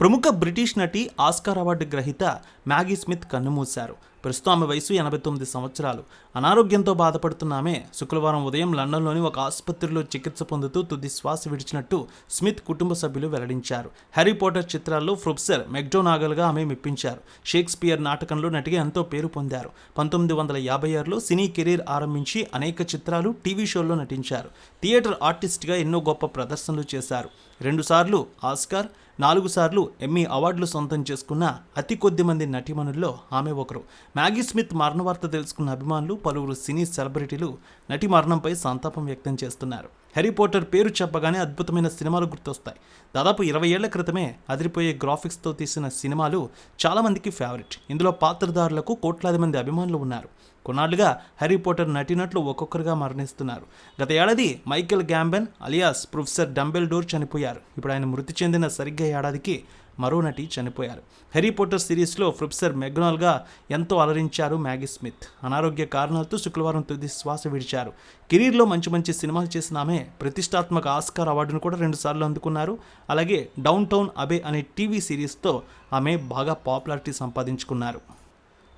ప్రముఖ బ్రిటిష్ నటి Oscar award గ్రహీత మ్యాగీ స్మిత్ కన్నుమూశారు. ప్రస్తుతం ఆమె వయసు ఎనభై తొమ్మిది సంవత్సరాలు. అనారోగ్యంతో బాధపడుతున్న ఆమె శుక్రవారం ఉదయం లండన్లోని ఒక ఆసుపత్రిలో చికిత్స పొందుతూ తుది శ్వాస విడిచినట్టు స్మిత్ కుటుంబ సభ్యులు వెల్లడించారు. హ్యారీ పోటర్ చిత్రాల్లో ప్రొఫెసర్ మెక్డోనాగల్గా ఆమె మెప్పించారు. షేక్స్పియర్ నాటకంలో నటిగా ఎంతో పేరు పొందారు. పంతొమ్మిది వందల యాభై ఆరులో సినీ కెరీర్ ఆరంభించి అనేక చిత్రాలు టీవీ షోల్లో నటించారు. థియేటర్ ఆర్టిస్ట్గా ఎన్నో గొప్ప ప్రదర్శనలు చేశారు. రెండుసార్లు ఆస్కార్ నాలుగు సార్లు ఎమ్మీ అవార్డులు సొంతం చేసుకున్న అతి కొద్ది మంది నటీమణుల్లో ఆమె ఒకరు. మ్యాగీ స్మిత్ మరణ వార్త తెలుసుకున్న అభిమానులు పలువురు సినీ సెలబ్రిటీలు నటి మరణంపై సంతాపం వ్యక్తం చేస్తున్నారు. హ్యారీ పోటర్ పేరు చెప్పగానే అద్భుతమైన సినిమాలు గుర్తొస్తాయి. దాదాపు ఇరవై ఏళ్ళ క్రితమే అదిరిపోయే గ్రాఫిక్స్తో తీసిన సినిమాలు చాలామందికి ఫేవరెట్ ఇందులో పాత్రధారులకు కోట్లాది మంది అభిమానులు ఉన్నారు. కొన్నాళ్ళుగా హ్యారీ పోటర్ నటినట్లు ఒక్కొక్కరుగా మరణిస్తున్నారు. గత ఏడాది Michael Gambon alias professor Dumbledore చనిపోయారు. ఇప్పుడు ఆయన మృతి చెందిన సరిగ్గా ఏడాదికి మరో నటి చనిపోయారు. హ్యారీ పోటర్ సిరీస్లో ప్రొఫెసర్ మెగ్నాల్గా ఎంతో అలరించారు మ్యాగీ స్మిత్ అనారోగ్య కారణాలతో శుక్రవారం తుది శ్వాస విడిచారు. కెరీర్లో మంచి మంచి సినిమాలు చేసిన ఆమె ప్రతిష్టాత్మక ఆస్కార్ అవార్డును కూడా రెండుసార్లు అందుకున్నారు. అలాగే డౌన్ టౌన్ అబే అనే టీవీ సిరీస్తో ఆమె బాగా పాపులారిటీ సంపాదించుకున్నారు.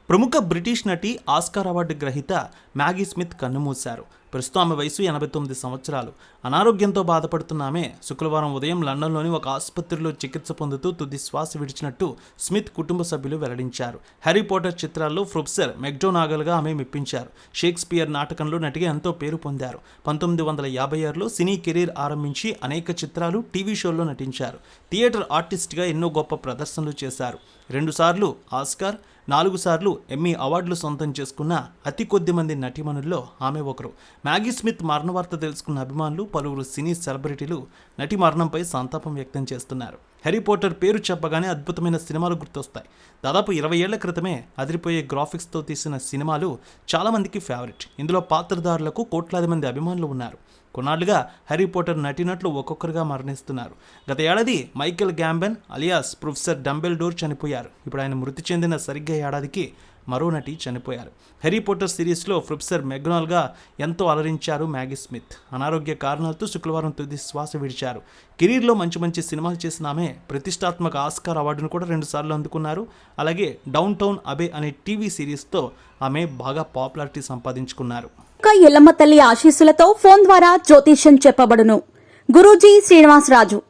ప్రముఖ బ్రిటిష్ నటి ఆస్కార్ అవార్డు గ్రహీత మ్యాగీ స్మిత్ కన్నుమూశారు. ప్రస్తుతం ఆమె వయసు ఎనభై తొమ్మిది సంవత్సరాలు. అనారోగ్యంతో బాధపడుతున్న ఆమె శుక్రవారం ఉదయం లండన్లోని ఒక ఆసుపత్రిలో చికిత్స పొందుతూ తుది శ్వాస విడిచినట్టు స్మిత్ కుటుంబ సభ్యులు వెల్లడించారు. హ్యారీ పోటర్ చిత్రాల్లో ప్రొఫెసర్ మెక్డోనాగల్గా ఆమె మెప్పించారు. షేక్స్పియర్ నాటకంలో నటిగా ఎంతో పేరు పొందారు. పంతొమ్మిది వందల యాభై ఆరులో సినీ కెరీర్ ఆరంభించి అనేక చిత్రాలు టీవీ షోల్లో నటించారు. థియేటర్ ఆర్టిస్ట్గా ఎన్నో గొప్ప ప్రదర్శనలు చేశారు. రెండుసార్లు ఆస్కార్ నాలుగు సార్లు ఎమ్మీ అవార్డులు సొంతం చేసుకున్న అతి కొద్ది మంది నటీమణుల్లో ఆమె ఒకరు. మ్యాగీ స్మిత్ మరణ వార్త తెలుసుకున్న అభిమానులు పలువురు సినీ సెలబ్రిటీలు నటి మరణంపై సంతాపం వ్యక్తం చేస్తున్నారు. హ్యారీ పోటర్ పేరు చెప్పగానే అద్భుతమైన సినిమాలు గుర్తొస్తాయి. దాదాపు ఇరవై ఏళ్ళ క్రితమే అదిరిపోయే గ్రాఫిక్స్తో తీసిన సినిమాలు చాలామందికి ఫేవరెట్ ఇందులో పాత్రధారులకు కోట్లాది మంది అభిమానులు ఉన్నారు. కొన్నాళ్ళుగా హ్యారీ పోటర్ నటినట్లు ఒక్కొక్కరుగా మరణిస్తున్నారు. గత ఏడాది Michael Gambon alias professor Dumbledore చనిపోయారు. ఇప్పుడు ఆయన మృతి చెందిన సరిగ్గా ఏడాదికి మరో నటి చనిపోయారు. హ్యారీ పోటర్ సిరీస్లో ప్రొఫెసర్ మెగ్నాల్గా ఎంతో అలరించారు మ్యాగీ స్మిత్. అనారోగ్య కారణాలతో శుక్రవారం తుది శ్వాస విడిచారు. కెరీర్లో మంచి మంచి సినిమాలు చేసిన ఆమె ప్రతిష్టాత్మక ఆస్కార్ అవార్డును కూడా రెండుసార్లు అందుకున్నారు. అలాగే డౌన్ టౌన్ అబే అనే టీవీ సిరీస్తో ఆమె బాగా పాపులారిటీ సంపాదించుకున్నారు. ఒక్క ఎల్లమ్మ తల్లి ఆశీస్సులతో ఫోన్ ద్వారా జ్యోతిష్యం చెప్పబడును. గురూజీ శ్రీనివాసరాజు.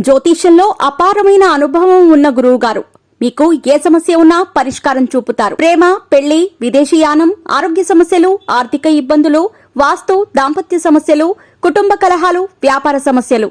జ్యోతిష్యంలో అపారమైన అనుభవం ఉన్న గురువు గారు మీకు ఏ సమస్య ఉన్నా పరిష్కారం చూపుతారు. ప్రేమ పెళ్ళి విదేశీయానం ఆరోగ్య సమస్యలు ఆర్థిక ఇబ్బందులు వాస్తు దాంపత్య సమస్యలు కుటుంబ కలహాలు వ్యాపార సమస్యలు.